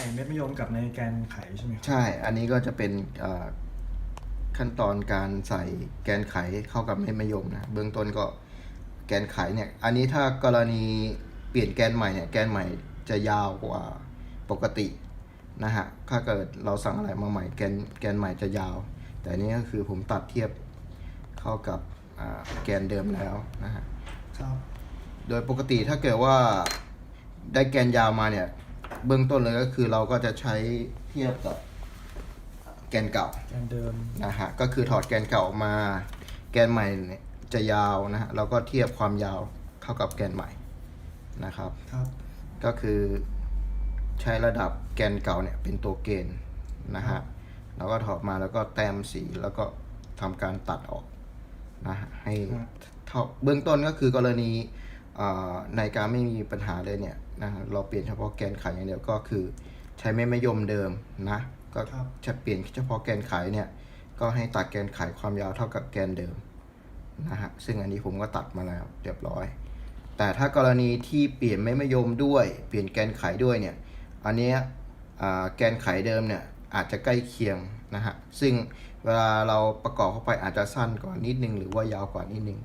ส่เม็ดมะยมกับในแกนไขใช่ไหมครับ ใช่ อันนี้ก็จะเป็นเอ่อขั้นตอนการใส่แกนไขเข้ากับเม็ดมะยมนะเบื้องต้นก็แกนไขเนี่ย อันนี้ถ้ากรณีเปลี่ยนแกนใหม่เนี่ยแกนใหม่จะยาวกว่าปกตินะฮะถ้าเกิดเราสั่งอะไรมาใหม่แกนแกนใหม่จะยาว แต่อันนี้ก็คือผมตัดเทียบเข้ากับอ่าแกนเดิมแล้วนะฮะ ครับ โดยปกติถ้าเกิดว่าได้แกนยาวมาเนี่ย เบื้องต้นเลยก็คือเราก็จะใช้เทียบกับแกนเก่าแกนเดิมนะฮะก็คือถอดแกนเก่าออกมา แกนใหม่เนี่ยจะยาวนะฮะเราก็เทียบความยาวเข้ากับแกนใหม่นะครับ ครับ ก็คือใช้ระดับแกนเก่าเนี่ยเป็นตัวเกณฑ์นะฮะเราก็ถอดมาแล้วก็แต้มสีแล้วก็ทำการตัดออกนะฮะให้ครับเท่าเบื้องต้นก็คือกรณีเอ่อในการไม่มีปัญหาเลยเนี่ย นะฮะเราเปลี่ยนเฉพาะแกนไขอย่างเดียวก็คือ ใช้ไม่มะยมเดิมนะก็ครับจะเปลี่ยนเฉพาะแกนไขเนี่ยก็ให้ตัดแกนไขความยาวเท่ากับแกนเดิมนะฮะซึ่งอันนี้ผมก็ตัดมาแล้วเรียบร้อย แต่ถ้ากรณีที่เปลี่ยนไม่มะยมด้วยเปลี่ยนแกนไขด้วยเนี่ยอันเนี้ยอ่าแกนไขเดิมเนี่ยอาจจะใกล้เคียงนะฮะซึ่งเวลาเราประกอบเข้าไปอาจจะสั้นกว่านิดนึงหรือว่ายาวกว่านิดนึง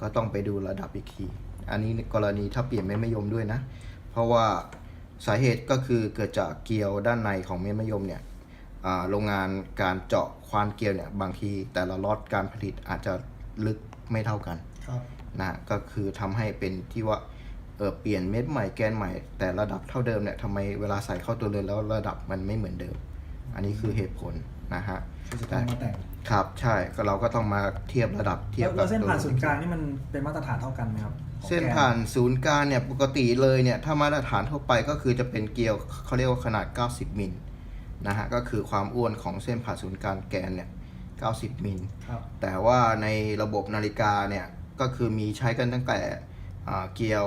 ก็ต้องไปดูระดับอีกที อันนี้กรณีถ้าเปลี่ยนเม็ดมะยมด้วยนะ เพราะว่าสาเหตุก็คือเกิดจากเกลียวด้านในของเม็ดมะยมเนี่ยอ่าโรงงานการเจาะควานเกลียวเนี่ยบางทีแต่ละล็อตการผลิตอาจจะลึกไม่เท่ากันครับนะฮะก็คือทำให้เป็นที่ว่าเออเปลี่ยนเม็ดใหม่แกนใหม่ แต่ระดับเท่าเดิมเนี่ยทำไมเวลาใส่เข้าตัวเรือนแล้วระดับมันไม่เหมือนเดิม อันนี้คือเหตุผลนะฮะคือจะต้องมาแต่ง ครับใช่ก็เราก็ต้องมาเทียบระดับเทียบแล้วกัแล้บวเส้นตัวผ่านเรืศูอนย์กลางนี่มันเป็นมาตรฐานเท่ากันไหมครับของเส้นแกผ่านศูนย์กลางเนี่ยปกติเลยเนี่ยถ้ามาตรฐานทั่วไปก็คือจะเป็นเกลียวเขาเรียกว่าขนาด 90 มิลนะฮะก็คือความอ้วนของเส้นผ่านศูนย์กลางแกนเนี่ย 90 มิล ครับแต่ว่าในระบบนาฬิกาเนี่ย ก็คือมีใช้กันตั้งแต่อ่าเกียว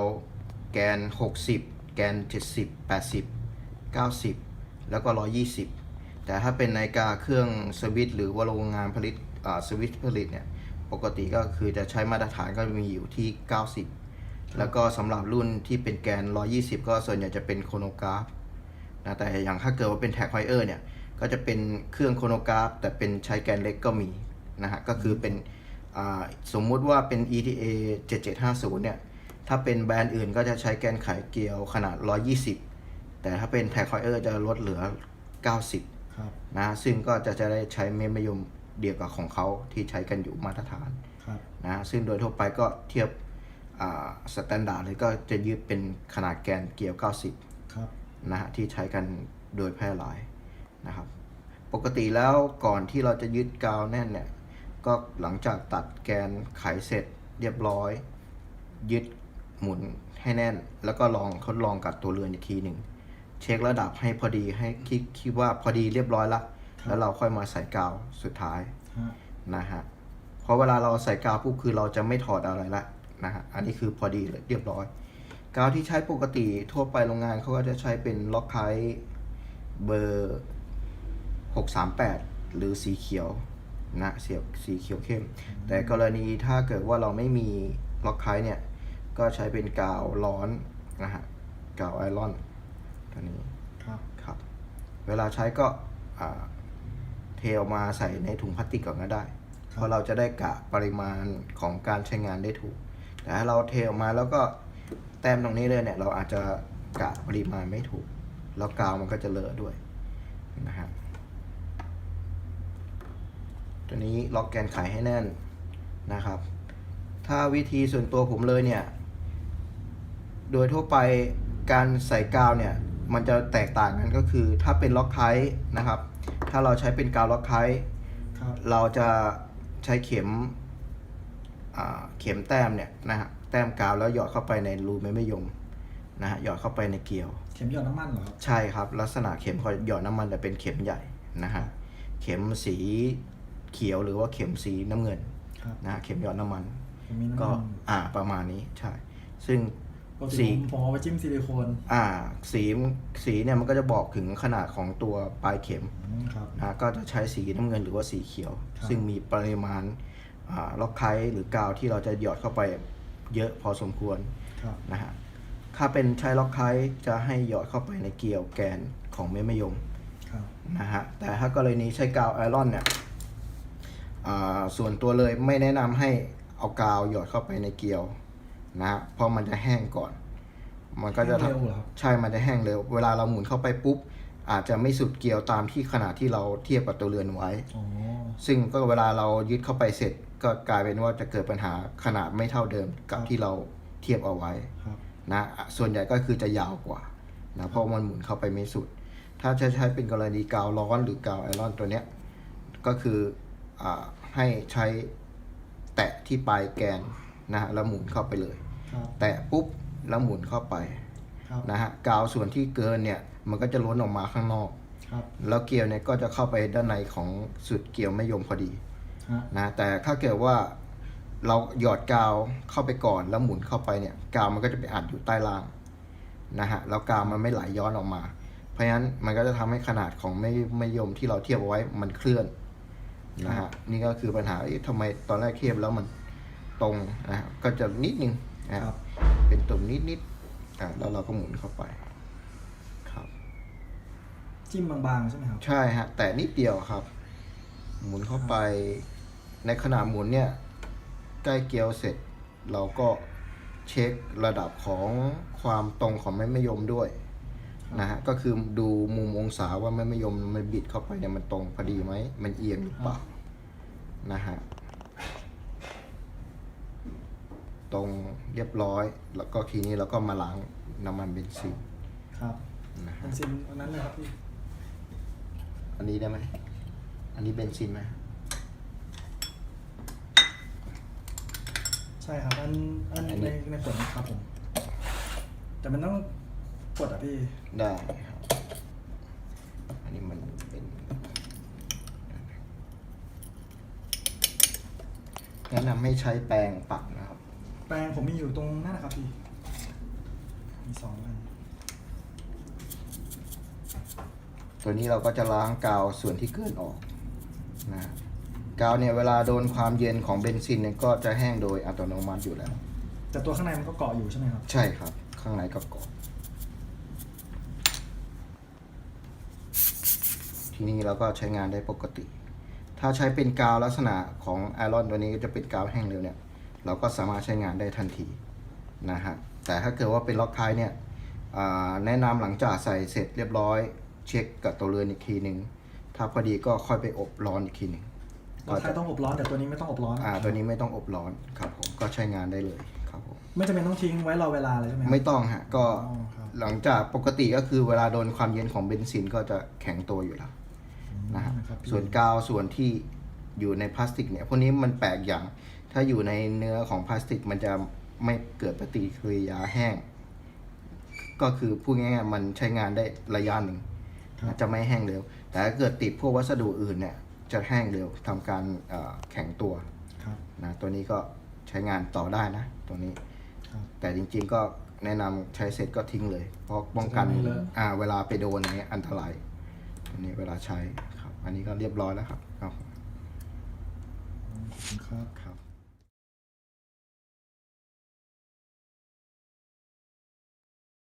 แกน 60 แกน 70 80 90 แล้วก็ 120 แต่ถ้าเป็นนาฬิกาเครื่องสวิตหรือว่าโรงงานผลิตสวิตผลิตเนี่ยปกติก็คือจะใช้มาตรฐานก็มีอยู่ที่ 90 แล้วก็สำหรับรุ่นที่เป็นแกน 120 ก็ส่วนใหญ่จะเป็นโคโนกราฟนะแต่อย่างถ้าเกิดว่าเป็นแท็กไฮเออร์เนี่ยก็จะเป็นเครื่องโคโนกราฟ แต่เป็นใช้แกนเล็กก็มีนะฮะก็คือเป็นสมมุติว่าเป็น ETA 7750 เนี่ย ถ้าเป็นแบรนด์อื่นก็จะใช้แกนไขเกลียวขนาด 120 แต่ถ้าเป็นแท็กไฮเออร์จะลดเหลือ 90ครับ นะซึ่งก็จะจะได้ใช้เมมะยมเดียวกับของเขาที่ใช้กันอยู่มาตรฐานครับนะซึ่งโดยทั่วไปก็เทียบสแตนดาร์ดเลยก็จะยึดเป็นขนาดแกนเกลียว 90ครับนะฮะที่ใช้กันโดยแพร่หลายนะครับปกติแล้วก่อนที่เราจะยึดกาวแน่นเนี่ยก็หลังจากตัดแกนไขเสร็จเรียบร้อย ยึดหมุนให้แน่น แล้วก็ลองทดลองกับตัวเรือนอีกทีหนึ่ง เช็คระดับให้พอดีให้คิดคิดว่าพอดีเรียบร้อยละครับ แล้วเราค่อยมาใส่กาวสุดท้ายฮะนะฮะเพราะเวลาเราใส่กาวปุ๊บคือเราจะไม่ถอดอะไรละนะฮะอันนี้คือพอดีเลยเรียบร้อย กาวที่ใช้ปกติทั่วไปโรงงานเขาก็จะใช้เป็นล็อกไคเบอร์ 638 หรือสีเขียวนะเสียสีเขียวเข้ม แต่กรณีถ้าเกิดว่าเราไม่มีล็อกไคเนี่ย ก็ใช้เป็นกาวร้อนนะฮะกาวไอรอน ตัวนี้ครับครับ เวลาใช้ก็อ่าเทออกมาใส่ในถุงพลาสติกก่อนก็ได้ เพราะเราจะได้กะปริมาณของการใช้งานได้ถูก แต่ถ้าเราเทออกมาแล้วก็แต้มตรงนี้เลยเนี่ย เราอาจจะกะปริมาณไม่ถูก แล้วกาวมันก็จะเลอะด้วยนะฮะตัวนี้ล็อกแกนไขให้แน่นนะครับ ถ้าวิธีส่วนตัวผมเลยเนี่ย โดยทั่วไปการใส่กาวเนี่ย มันจะแตกต่างกันก็คือถ้าเป็นล็อกไคต์นะครับ ถ้าเราใช้เป็นกาวล็อกไคต์ครับเราจะใช้เข็มอ่าเข็มแต้มเนี่ยนะฮะแต้มกาวแล้วหยอดเข้าไปในรูไม่ไม่ยมนะฮะหยอดเข้าไปในเกลียว เข็มหยอดน้ำมันเหรอครับใช่ครับ ลักษณะเข็มเขาหยอดน้ำมันแต่เป็นเข็มใหญ่นะฮะเข็มสีเขียวหรือว่าเข็มสีน้ำเงินครับนะฮะเข็มหยอดน้ำมันเข็มมีน้ำก็มันอ่าประมาณนี้ใช่ ซึ่ง ปกติสีผมผมเอาไปจิ้มซิลิโคนอ่า สีสีเนี่ยมันก็จะบอกถึงขนาดของตัวปลายเข็มอืมครับ นะก็จะใช้สีน้ำเงินหรือว่าสีเขียว ครับ ซึ่งมีปริมาณอ่าล็อกไคต์หรือกาวที่เราจะหยอดเข้าไปเยอะพอสมควรครับ นะฮะถ้าเป็นใช้ล็อกไคต์จะให้หยอดเข้าไปในเกลียวแกนของเม็ดมะยม ครับ นะฮะแต่ถ้ากรณีใช้กาวไอรอนเนี่ยอ่าส่วนตัวเลยไม่แนะนำให้เอากาวหยอดเข้าไปในเกลียว นะฮะเพราะมันจะแห้งก่อน มันก็จะแห้งทำเร็วเหรอครับ ใช่มันจะแห้งเร็ว เวลาเราหมุนเข้าไปปุ๊บ อาจจะไม่สุดเกลียวตามที่ขนาดที่เราเทียบกับตัวเรือนไว้ อ๋อซึ่งก็เวลาเรายึดเข้าไปเสร็จ ก็กลายเป็นว่าจะเกิดปัญหาขนาดไม่เท่าเดิมกับที่เราเทียบเอาไว้ ครับ นะส่วนใหญ่ก็คือจะยาวกว่านะเพราะมันหมุนเข้าไปไม่สุด ถ้าจะใช้เป็นกรณีกาวร้อนหรือกาวไอรอนตัวเนี้ยก็คืออาให้ใช้แตะที่ปลายแกนนะฮะแล้วหมุนเข้าไปเลยครับ แตะปุ๊บแล้วหมุนเข้าไปครับนะฮะกาวส่วนที่เกินเนี่ยมันก็จะล้นออกมาข้างนอกครับแล้วเกลียวเนี่ยก็จะเข้าไปด้านในของสุดเกลียวไม่ยมพอดีฮะนะแต่ถ้าเกิดว่าเราหยอดกาวเข้าไปก่อนแล้วหมุนเข้าไปเนี่ยกาวมันก็จะไปอัดอยู่ใต้ล่างนะฮะแล้วกาวมันไม่ไหลย้อนออกมา เพราะฉะนั้นมันก็จะทำให้ขนาดของไม่ไม่ยมที่เราเทียบเอาไว้มันเคลื่อนนะฮะนี่ก็คือปัญหาเอ๊ะทำไมตอนแรกเทียบแล้วมันตรงนะฮะก็จะนิดนึง นะฮะครับ เป็นตุ่มนิดนิดๆอะแล้วเราก็หมุนเข้าไป ครับ จิ้มบางๆใช่ไหมครับ ใช่ฮะ แต่นิดเดียวครับ หมุนเข้าไป ในขณะหมุนเนี่ย ใกล้เกลียวเสร็จ เราก็เช็คระดับของความตรงของแม่มะยมด้วยนะฮะ ก็คือดูมุมองศาว่าแม่มะยมมันบิดเข้าไปเนี่ยมันตรงพอดีไหม มันเอียงหรือเปล่านะฮะ ตรงเรียบร้อย แล้วก็ทีนี้เราก็มาล้างน้ำมันเบนซินครับนะฮะเป็นซินอันนั้นเลยครับพี่อันนี้ได้ไหมอันนี้เบนซินไหมใช่ครับอันอันอันนี้ในในขวดนะครับผม แต่มันต้องกดอะพี่ได้ครับ อันนี้มันเป็นแนะนำให้ใช้แปรงปักนะครับ แปรงผมมีอยู่ตรงนั่นนะครับพี่ มีสองอันตัวนี้เราก็จะล้างกาวส่วนที่เกินออกนะฮะกาวเนี่ยเวลาโดนความเย็นของเบนซินเนี่ยก็จะแห้งโดยอัตโนมัติอยู่แล้ว แต่ตัวข้างในมันก็เกาะอยู่ใช่ไหมครับ ใช่ครับ ข้างในก็เกาะ ทีนี้เราก็ใช้งานได้ปกติ ถ้าใช้เป็นกาวลักษณะของไอรอนตัวนี้ก็จะเป็นกาวแห้งเร็วเนี่ย เราก็สามารถใช้งานได้ทันทีนะฮะแต่ถ้าเกิดว่าเป็นล็อกท้ายเนี่ยอ่าแนะนำหลังจากใส่เสร็จเรียบร้อย เช็คกับตัวเรือนอีกทีหนึ่งถ้าพอดีก็ค่อยไปอบร้อนอีกทีหนึ่งตัวท้ายต้องอบร้อนแต่ตัวนี้ไม่ต้องอบร้อนอ่าตัวนี้ไม่ต้องอบร้อนครับผมก็ใช้งานได้เลยครับผมไม่จำเป็นต้องทิ้งไว้รอเวลาเลยใช่ไหมครับไม่ต้องฮะก็อ๋อครับหลังจากปกติก็คือเวลาโดนความเย็นของเบนซินก็จะแข็งตัวอยู่แล้วนะฮะครับพี่ส่วนกาวส่วนที่อยู่ในพลาสติกเนี่ยพวกนี้มันแปลกอย่าง ถ้าอยู่ในเนื้อของพลาสติกมันจะไม่เกิดปฏิกิริยาแห้ง ก็คือพูดง่ายๆมันใช้งานได้ระยะหนึ่งครับจะไม่แห้งเร็ว แต่ถ้าเกิดติดพวกวัสดุอื่นเนี่ยจะแห้งเร็วทำการเอ่อแข็งตัวครับนะตัวนี้ก็ใช้งานต่อได้นะ ตัวนี้ครับแต่จริงๆก็แนะนำใช้เสร็จก็ทิ้งเลย เพราะป้องกันจะได้ไม่เลอะอ่าเวลาไปโดนอย่างเงี้ยอันตรายอันนี้เวลาใช้ครับ อันนี้ก็เรียบร้อยแล้วครับ ครับขอบคุณครับครับ